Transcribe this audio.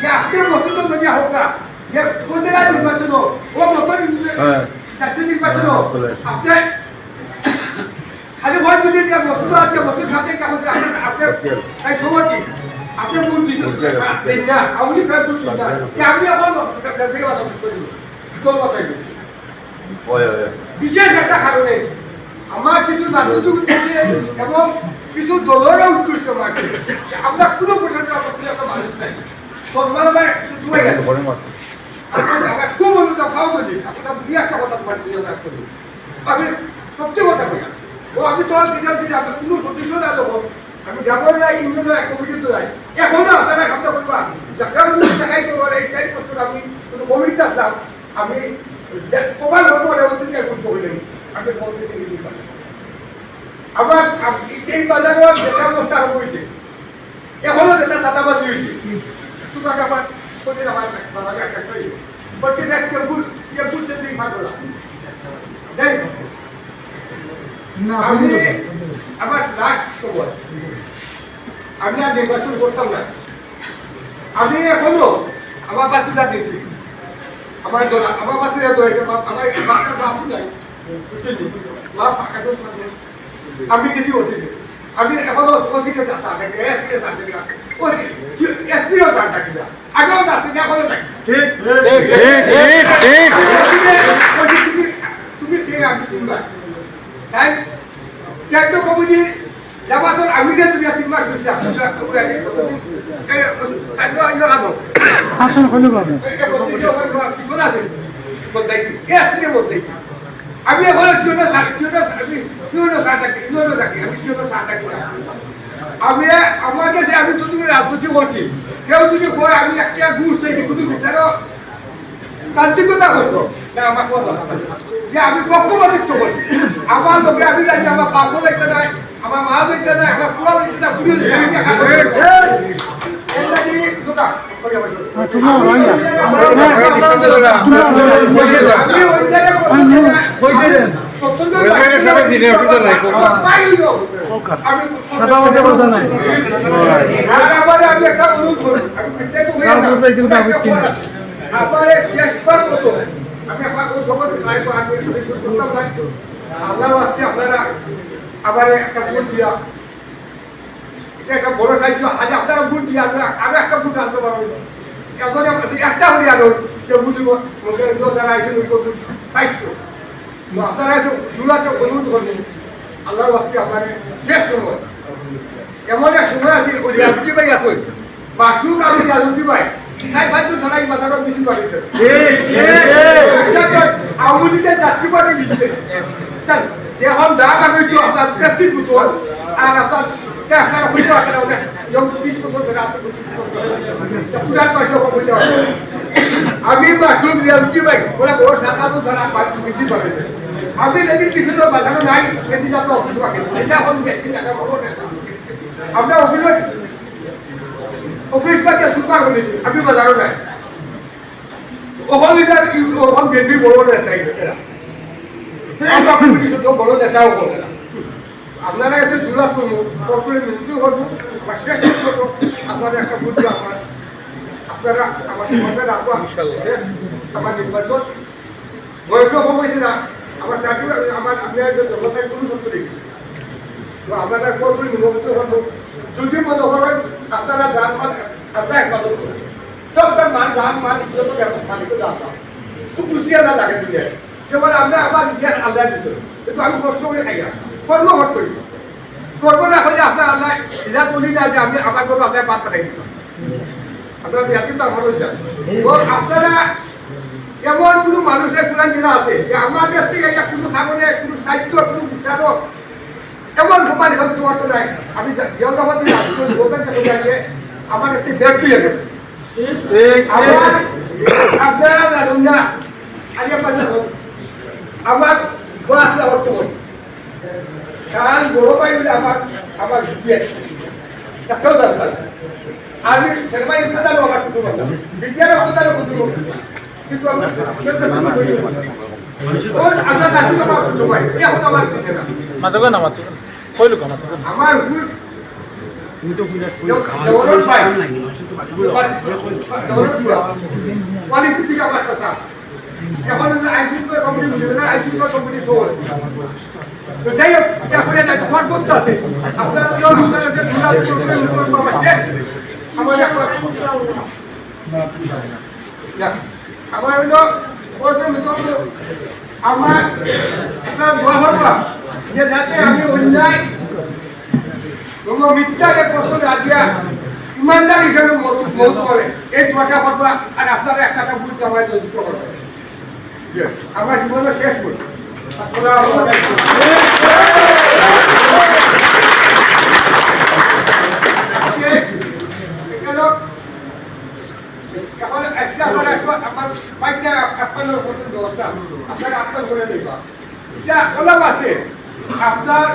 যে আজকে মসজিদ যদি হোক না যে প্রতিটা নির্বাচন ও মত। জাতীয় নির্বাচন হ্যাঁ, চলে। আপনি খালি ভয় যদি যে মসজিদ আছে মসজিদ সাথে কেমন আপনি আপনি এই সভাপতি আপনি ভোট দিচ্ছেন দেন না আপনি ফের দিন না আপনি এখন বিশেষ একটা কারণে আমার কিছু রাজনৈতিক উদ্দেশ্যে এবং কিছু দলেরও উদ্দেশ্য আছে আমরা কোনো প্রশাসন মানুষ নাই আমার শুধুই গেছে আপনার খুব অনুতাপ খাও বলি আপনার দুই একটা কথা করি আমি সত্যি কথা বলি ও আমি তোমার দিকে যে আমি কোনো সদস্য না দেবো আমি যাব না এক কমিটিতে যাই এখনও আপনারা সামনে করবা যারা যদি দেখাই তো এই সাইড বছর আমি কোনো কমিটিতে আসলাম আমি যে- হতে পারে ওদেরকে এখন বাজারে অবস্থা আরম্ভ হয়েছে, এখনও যেটা ছাতাবাজি হয়েছে। বাজারে একটা করি প্রত্যেক এক কেবুল কেবুল চেঞ্জিং ফাঁকলা যাই আমি আমার লাস্ট খবর আমি আর নির্বাচন করতাম না। আমি এখনও আমার বাচ্চাটা দিয়েছি আমার দোলা আমার বাচ্চারা দৌড়াইছে আমার বাচ্চার বাপু নাই বুঝলি মা ফাঁকা আমি কিছু ওসি আমি এখনও ওসিকে আসা আগে এসপি আছে ওসি এসপিও চারটা কিনা আগেও আছে এখনও নাই ঠিক ঠিক ঠিক তুমি তুমি কে আমি শুনবা তাই চারটো কমিটি আমি যে তুমি তিন মাস আসন হলো বাবা আমি এখন কিউনো সার কিউনো আমি কিউনো সার থাকি থাকি আমি কিউনো সার থাকি আমি আমার কাছে আমি তো তুমি রাজনীতি করছি কেউ যদি কয় আমি একটা ঘুষ থেকে শুধু বিচারো। তান্ত্রিকতা করছ। না আমার কথা যে আমি পক্ষপাতিত্ব করছি। আমার লোকে আমি জানি আমার বাপও দেখতে নাই আমার মা দেখতে নাই আমার পুরা দেখতে নাই পুরো নাই। আমার শেষবার মতো আমি আপনার করতাম না আল্লাহ আসছে আপনারা আবার একটা ভোট দিয়া এটা একটা বড় সাহায্য আজ আপনারা ভোট দিয়ে আনলে আরও একটা ভোট আনতে পারো। এখন একটা হলে আরও যে বুঝব যারা আছে ওই ভোট চাইছো তো আপনারা এসে জুলাকে অনুরোধ করবেন আল্লাহর আসছে আপনার শেষ সময়। এমন এক সময় আছে ওই রাজনীতি ভাই আছে বাসুক আমি রাজনীতি ভাই তাই ভাইতো ছড়াই বেশি বাড়িছে আওয়ামী যাত্রী দিচ্ছে। এখন দাগ আমি তো আপনার প্রেসিড বুতল আর আপনার আপনারা হইতে, আপনারা অনেক যোগ বিশ বছর ধরে ধরে পুরান পয়সা হইতে। হবে আমি মাসুক রিয়ালিটি ভাই, ওরা বড় শাখা তো ছাড়া বাড়ি বেশি বাড়িছে আমি যেদিন কিছু তো বাজানো নাই সেদিন আপনার অফিস বাকি। এটা এখন একদিন টাকা পাবো না আমরা অফিসে অফিস বাকি সুপার করেছি আমি বাজারও নাই। ওখান ওখান বেবি বড় নেতাই এরা। আমরা কিছু তো বড় নেতাও বলে না। আপনারা এসে জুলা করব কর্পোরেট মিলিটি করব বা শেষ করব আপনারা একটা বুদ্ধি আমার আপনারা আমার সঙ্গে রাখব আমার নির্বাচন বয়সও কম হয়েছে না আমার চাকরি আমার আপনার জনতায় কোনো সত্য তো আপনারা কর্পোরেট নির্বাচিত হব যদি মনে করেন আপনারা গান মান আপনারা করবেন সব মান গান মান ইজ্জত মালিক খুব খুশি আদা লাগে দিলে। যেমন আমরা আবার নিজের আল্লাহ দিতে কিন্তু আমি কষ্ট করে খাই না কর্ম ঘট করি করব না হলে আপনার আল্লাহ ইজা বলি না যে আমি আমার করব আপনার পাত পাঠাই দিত আপনার জাতি তো আমার হয়ে যায় তো আপনারা এমন কোনো মানুষের পুরান জেলা আছে যে আমাদের থেকে এটা কোনো কারণে কোনো সাহিত্য কোনো বিচারক এমন প্রমাণ এখন তোমার তো নাই। আমি যেহেতু আমাদের রাষ্ট্র বলতে চাই যে আমার একটি দেড় তুই গেছে। আপনারা জানুন না আগে পাশে হোক আমার ক্লাস বর্তমান কারণ বড় ভাই বলে আমার আমার একটাও দরকার আমি সিনেমা ইনকাদার আমার কুটুম বিজ্ঞানের অবদান কুটুম কিন্তু আমরা কাছে আমার কুটুম এখন আমার শিখে না মাতকে না মাতকে কইলো কা মাতকে আমার হুল দেওয়ার ভাই। কোয়ালিটি থেকে আমার কথা। এখন আইসিসি কোম্পানি মিলে আইসিসি কোম্পানি শো তো যাই হোক এখন এটা তোমার ইমানদার হিসেবে মৌত করে এই দোয়াটা করবা আর আপনারা একটা বুঝতে আমার করবে আমার জীবনে শেষ করছি। এখন আজকে আমার আমার বাইকটা আপনার আপনারা করে দেবা আছে আপনার